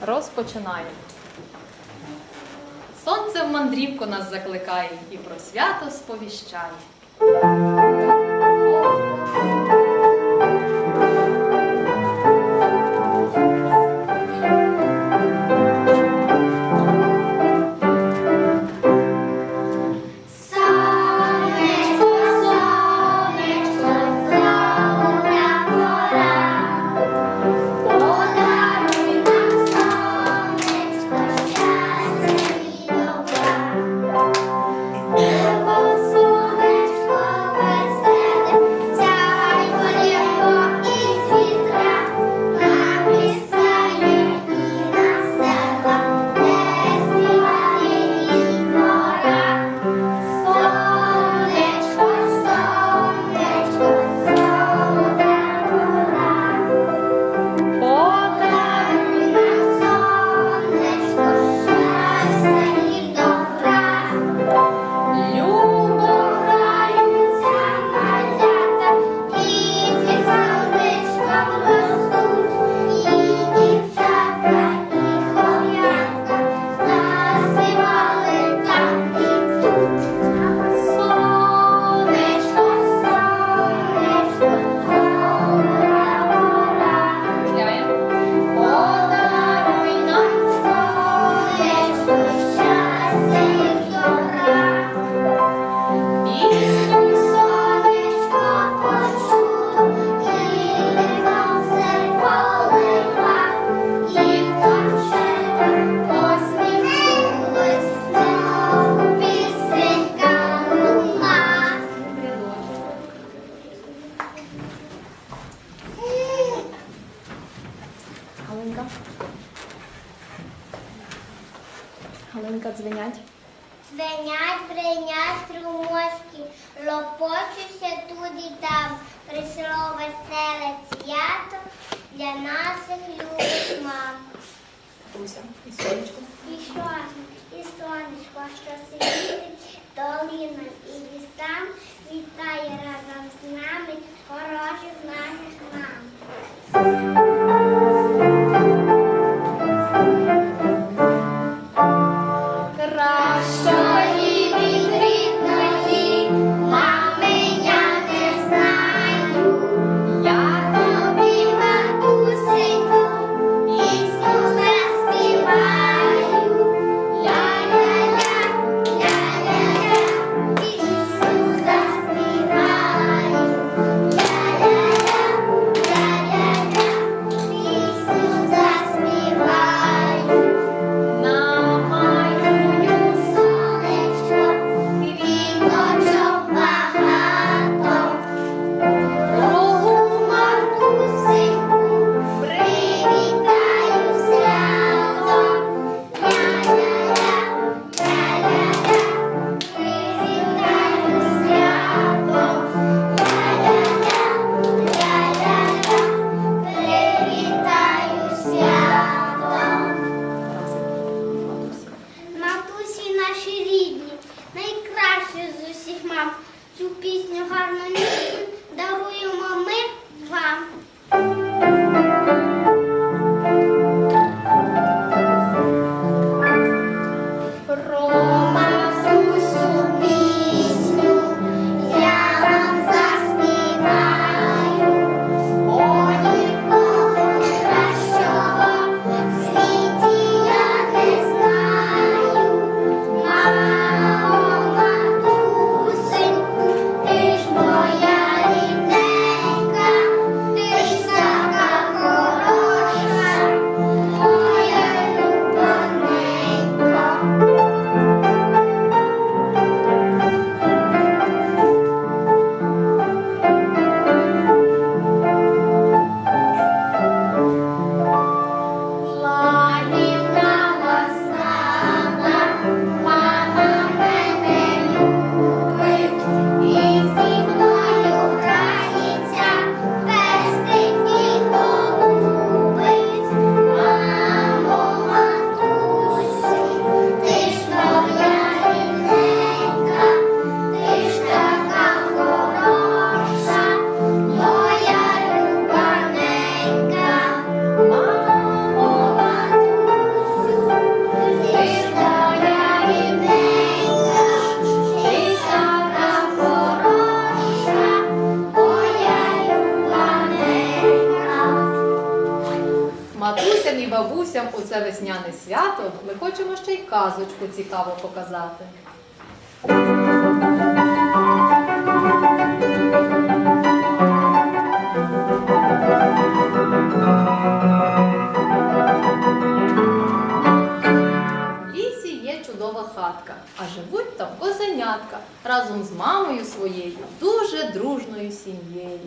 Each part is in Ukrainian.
Розпочинаємо. Сонце в мандрівку нас закликає і про свято сповіщає. прийшло веселе свято для наших любих мам. Буся, і сонечко. І що, і сонечко, що сидить долиною і лісам, вітає разом з нами хороших наших мам. harmony. Весняне свято ми хочемо ще й казочку цікаво показати. А живуть там козенятка разом з мамою своєю, дуже дружною сім'єю.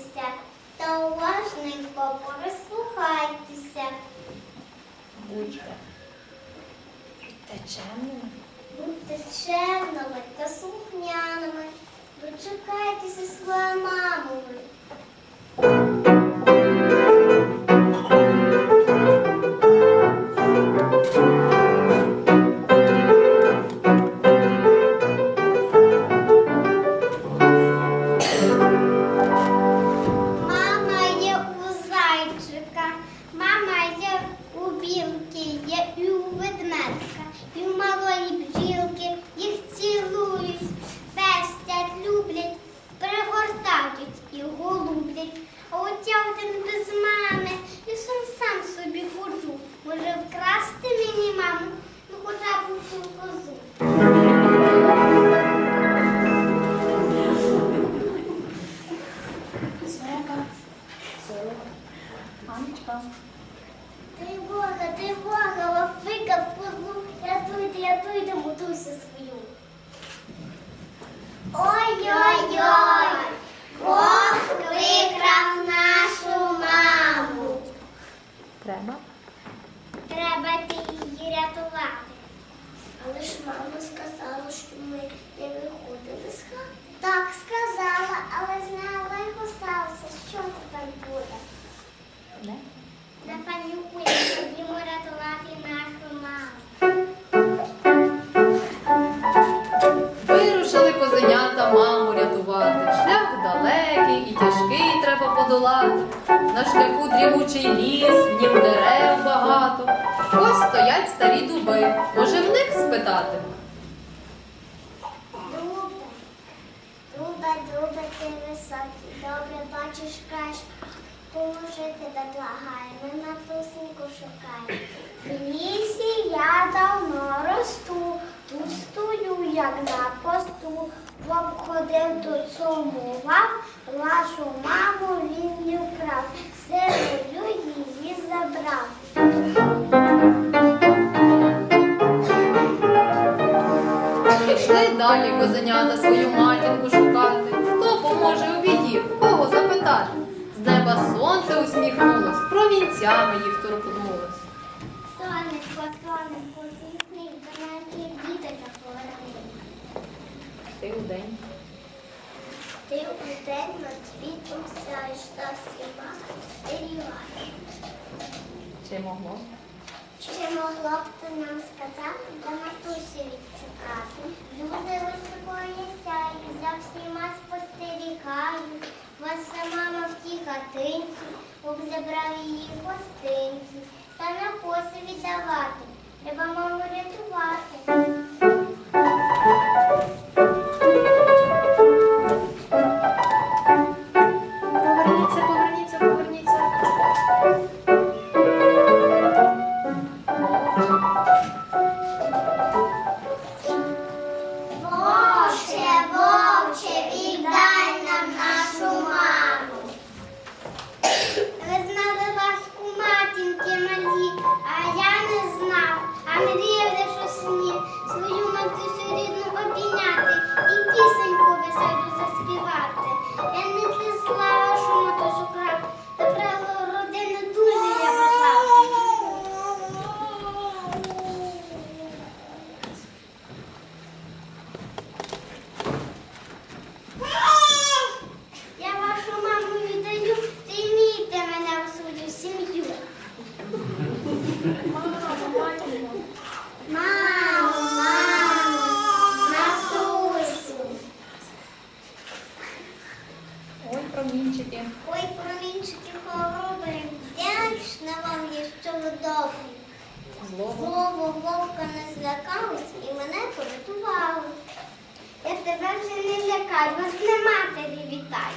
Зачиняйтеся, та уважненько прислухайтеся. Будьте. чемними. Будьте чемними та слухняними. Дочекайтеся своєї мами. Один без мами, Я сам сам собі ходжу. Може вкрасти мені маму, ну хоча б цю козу. На дрімучий ліс, в нім дерев багато. Ось стоять старі дуби. Може в них спитати? Дубе, дубе, дубе, ти високий, добре бачиш краще. Поможи тебе благаю, ми матусеньку шукаємо. В лісі я давно росту, тут стою, як на посту. Боб ходив тут сумував, вашу маму він не вкрав, силою її забрав. Пішли далі козенята свою матінку шукати. Хто поможе у біді? Кого запитати? З неба сонце усміхнулось, промінцями їх торкнулось. Сонечко, сонечко, зіхни, до мене діточка поверни. Ти удень. Ти у день над світом сяєш та всіма спостерігаєш. Чи могло? Чи могло б ти нам сказати, де матусі відшукати? Люди високої сяють, за всіма спостерігають. Вас мама в тій хатинці, Бог забрав її гостинці. Вовка не злякались і мене порятували. Я тебе вже не лякаю, вас не матері вітаю.